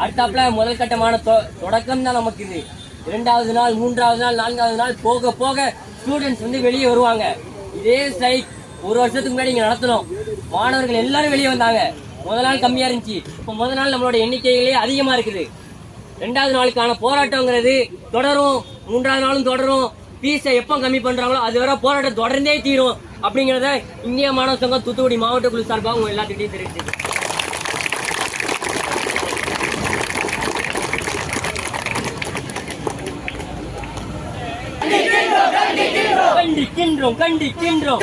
அடுத்தாப்புல முதல் கட்டமான தொ- தொடக்கம் தான் நமக்கு இது. இரண்டாவது நாள் மூன்றாவது நாள் நான்காவது நாள் போக போக ஸ்டூடெண்ட்ஸ் வந்து வெளியே வருவாங்க. இதே ஸ்ட்ரைக் ஒரு வருஷத்துக்கு முன்னாடி இங்கே நடத்தணும் மாணவர்கள் எல்லாரும் வெளியே வந்தாங்க. முதல் நாள் கம்மியாக இருந்துச்சு. இப்போ முதல் நாள் நம்மளோட எண்ணிக்கைகளே அதிகமாக இருக்குது. ரெண்டாவது நாளுக்கான போராட்டங்கிறது தொடரும். மூன்றாவது நாளும் தொடரும். ஃபீஸை எப்போ கம்மி பண்ணுறாங்களோ அது வரை போராட்டம் தொடர்ந்தே தீரும். அப்படிங்கிறத இந்திய மாணவ சங்கம் தூத்துக்குடி மாவட்ட குழு சார்பாக உங்கள் எல்லாத்துக்கிட்டையும் தெரிவிச்சு கண்டிக்கின்றோம் கண்டிக்கின்றோம்.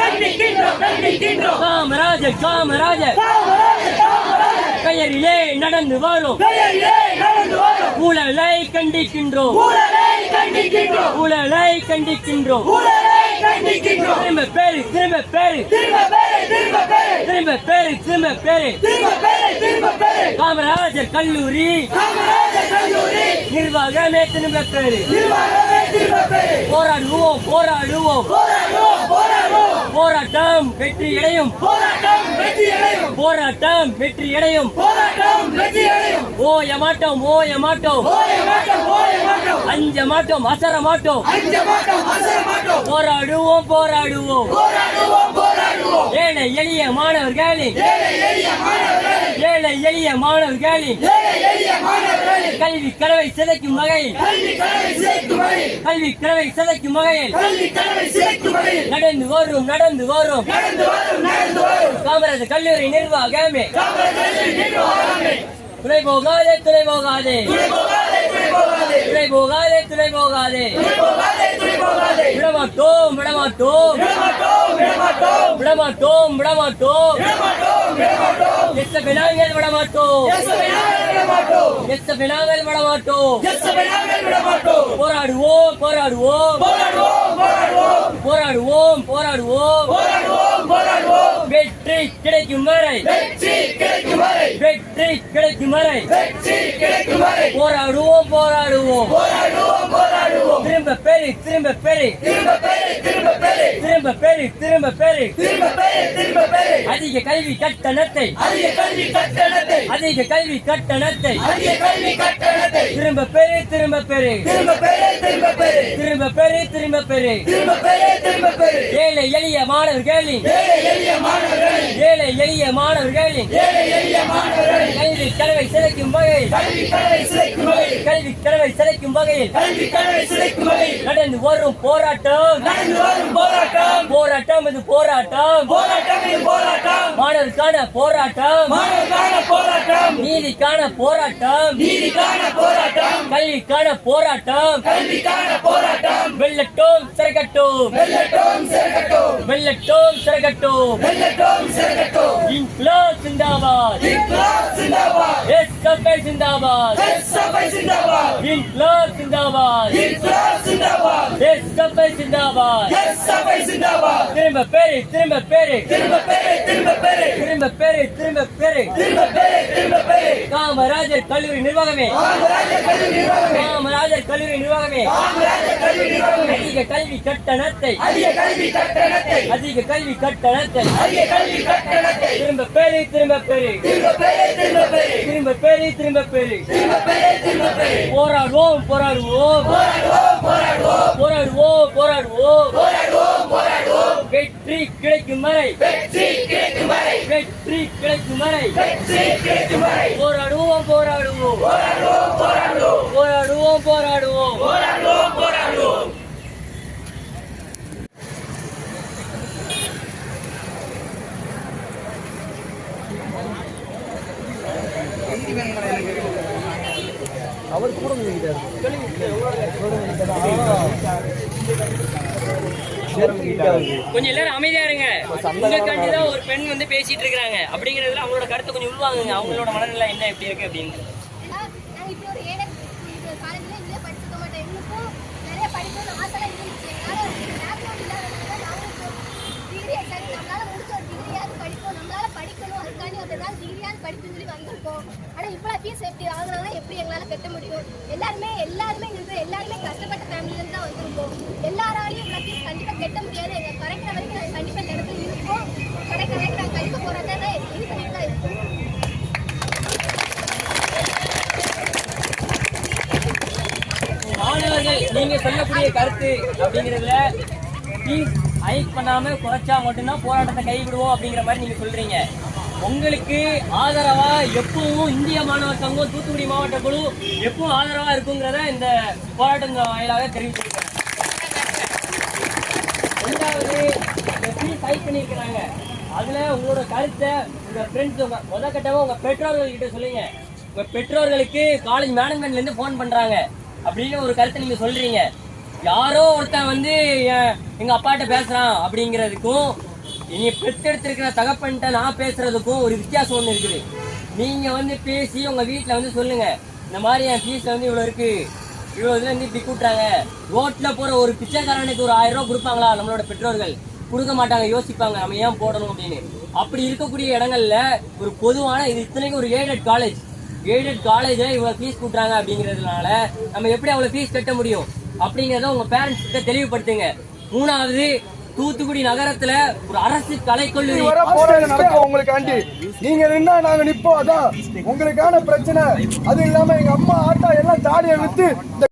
காமராஜர் காமராஜர் பெயரிலே நடந்து வரும். ஊழலை கண்டிக்கின்றோம். ஊழலை கண்டிக்கின்றோம். திரும்ப பேரு திரும்ப பேரு. திரும்ப பேரு திரும்ப பேரு. காமராஜர் கல்லூரி. நிர்வாகமே திரும்ப பேரு. போராடுவோம் போராடுவோம். போராட்டம் வெற்றி அடையும் போராட்டம் வெற்றி அடையும் ஓய மாட்டோம் ஓய மாட்டோம். அஞ்ச மாட்டோம் அசர மாட்டோம். போராடுவோம் போராடுவோம். ஏழை எளிய மாணவர்களின் ஏழை எளிய மாணவர்களின் கல்வி கனவை சிதைக்கும் வகையில் கல்வி கனவை சிதைக்கும் வகையில் நடந்து வரும் நடந்து வரும். காமராஜர் கல்லூரி நிர்வாகமே. துணை போகாதே துணை போகாதே. துணை போகாதே துணை போகாதே. விடமாட்டோம் விடமாட்டோம். விடமாட்டோம் விடமாட்டோம். எத்த பினாங்கள் விடமாட்டோம் எத்த பினாங்கள் விடமாட்டோம் போராடுவோம் போராடுவோம். போராடுவோம் போராடுவோம். வெற்றி கிடைக்கும் வரை. வெற்றி கிடைக்கும் வரை. போராடுவோம் போராடுவோம். திரும்ப பெரு திரும்ப பெரு. திரும்ப பெரு திரும்ப பெரு. அதிக கல்வி கட்டணத்தை. அதிக கல்வி கட்டணத்தை. திரும்ப பெரு திரும்ப பெரு. திரும்ப பெரு திரும்ப பெரு. ஏழை எளிய மாணவர்களின். ஏழை எளிய மாணவர்களின். கல்வி கனவை சிதைக்கும் வகையில். கல்வி கனவை சிதைக்கும் வகையில். நடந்து வரும் போராட்டம். போராட்டம். இது போராட்டம். மாணவருக்கான போராட்டம். நீதிக்கான போராட்டம். கல்விக்கான போராட்டம். வெள்ளட்டும் சிறகட்டும் வெள்ளட்டும் சிறகட்டும் இன்க்ளாப் சிந்தாபாத் எஸ் கப்பை சிந்தாபாத். இன்க்ளாப் சிந்தாபாத். எஸ் கப்பை சிந்தாபாத். திரும்ப பேரு திரும்ப பேரு திரும்ப பேரு திரும்ப பேரு காமராஜர் கல்லூரி நிர்வாகமே. காமராஜர் கல்லூரி நிர்வாகமே. அதிக கல்வி கட்டணத்தை. அதிக கல்வி கட்டணத்தை. திரும்ப பேரு திரும்ப பேரு திரும்ப பேரு திரும்ப பேரு போராடுவோம். போராடுவோம். வெற்றி கிடைக்கும் வரை. வெற்றி கிடைக்கும் வரை. போராடுவோம் போராடுவோம். போராடுவோம் போராடுவோம். கொஞ்சம் எல்லாரும் அமைதியா இருங்க. உங்களுக்காண்டி தான் ஒரு பெண் வந்து பேசிட்டு இருக்காங்க அப்படிங்கறதுல அவங்களோட கருத்தை கொஞ்சம் உள்வாங்குங்க. அவங்களோட மனநிலை என்ன எப்படி இருக்கு அப்படின்னு நான் ஒரு ஏழை மாட்டேன் நிறைய படிக்கணும்னு நம்மளால படிப்போம் நம்மளால படிக்கணும் அதுக்காண்டி படிப்புன்னு சொல்லி வந்திருக்கோம் ஆனால் இப்போ ஃபீஸ் எப்படி வாங்கினாலும் எப்படி எங்களால் கட்ட முடியும்? எல்லாருமே எல்லாருமே எல்லாருமே கஷ்டப்பட்டு நீங்க சொல்லக்கூடிய கருத்து அப்படிங்கறதுல ஃபீஸ் ஹைக் பண்ணாம குறைச்சா மட்டும்தான் போராட்டத்தை கைவிடுவோம் அப்படிங்கிற மாதிரி நீங்க சொல்றீங்க. உங்களுக்கு ஆதரவா எப்பவும் இந்திய மாணவர் சங்கம் தூத்துக்குடி மாவட்ட குழு எப்பவும் ஆதரவா இருக்குங்கிறத இந்த போராட்டம் வாயிலாக தெரிவிச்சிருக்கேன் ரெண்டாவது இந்த ஃபீஸ் ஹைக் பண்ணியிருக்கிறாங்க. அதுல உங்களோட கருத்தை உங்க ஃப்ரெண்ட்ஸ் உங்க முத கட்டமா உங்க பெற்றோர்கள் கிட்ட சொல்லுங்க. உங்க பெற்றோர்களுக்கு காலேஜ் மேனேஜ்மெண்ட்ல இருந்து ஃபோன் பண்றாங்க. அப்படின்னு ஒரு கருத்தை நீங்க சொல்றீங்க. யாரோ ஒருத்தன் வந்து எங்க அப்பாட்ட பேசுறான் அப்படிங்கிறதுக்கும் நீ பெற்றெடுத்திருக்கிற தகப்பன்ட்ட நான் பேசுறதுக்கும் ஒரு வித்தியாசம் ஒண்ணு இருக்குது. நீங்க வந்து பேசி உங்க வீட்டில் வந்து சொல்லுங்க இந்த மாதிரி என் ஃபீஸ் வந்து இவ்வளவு இருக்கு. இவ்வளவு இதுல இருந்து இப்படி கூட்டுறாங்க. ரோட்ல போற ஒரு பிச்சைக்காரனுக்கு ஒரு ஆயிரம் ரூபாய் கொடுப்பாங்களா நம்மளோட பெற்றோர்கள்? கொடுக்க மாட்டாங்க யோசிப்பாங்க நம்ம ஏன் போடணும் அப்படின்னு. அப்படி இருக்கக்கூடிய இடங்கள்ல ஒரு பொதுவான இது இத்தனைக்கும் ஒரு எய்டட் காலேஜ் எய்டட் காலேஜ்ல இவ்வளவு ஃபீஸ் கூட்டுறாங்க அப்படிங்கிறதுனால நம்ம எப்படி அவ்வளவு ஃபீஸ் கட்ட முடியும்? அப்படிங்கறத உங்க பேரண்ட்ஸ் கிட்ட தெளிவுபடுத்துங்க. மூணாவது தூத்துக்குடி நகரத்துல ஒரு அரசு கலைக்கல்லூரி வர போராட்டம் நடக்கும் உங்களுக்காண்டி நீங்க நின்னா நாங்க நிப்போம் அதான். உங்களுக்கான பிரச்சனை. அது இல்லாம எங்க அம்மா ஆட்டா எல்லாம் தாடியை வித்து இந்த